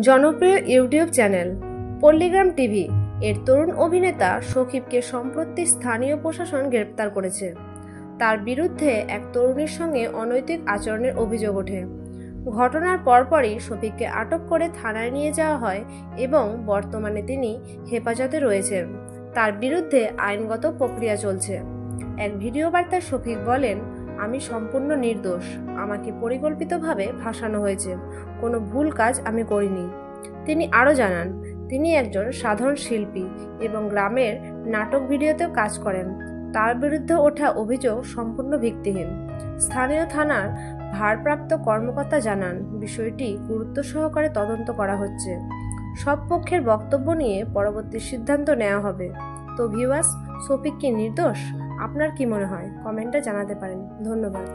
জনপ্রিয় YouTube channel পল্লীগ্রাম TV এর তরুণ অভিনেতা সকিবকে সম্প্রতি স্থানীয় প্রশাসন গ্রেপ্তার করেছে। তার বিরুদ্ধে এক তরুণীর সঙ্গে অনৈতিক আচরণের অভিযোগ ওঠে। ঘটনার পরপরই শফিককে আটক করে থানায় নিয়ে যাওয়া হয় এবং বর্তমানে তিনি হেফাজতে রয়েছেন তার বিরুদ্ধে আইনগত প্রক্রিয়া চলছে। এক ভিডিও বার্তায় শফিক বলেন আমি সম্পূর্ণ নির্দোষ। আমাকে পরিকল্পিতভাবে ফাঁসানো হয়েছে। কোনো ভুল কাজ আমি করিনি। তিনি আরও জানান, তিনি একজন সাধারণ শিল্পী এবং গ্রামের নাটক ভিডিওতেও কাজ করেন। তার বিরুদ্ধে ওঠা অভিযোগ সম্পূর্ণ ভিত্তিহীন। স্থানীয় থানার ভারপ্রাপ্ত কর্মকর্তা জানান, বিষয়টি গুরুত্ব সহকারে তদন্ত করা হচ্ছে। সব পক্ষের বক্তব্য নিয়ে পরবর্তী সিদ্ধান্ত নেওয়া হবে। তো ভিউয়ার্স সফিক কি নির্দোষ? আপনার কি মনে হয়? কমেন্টে জানাতে পারেন। ধন্যবাদ।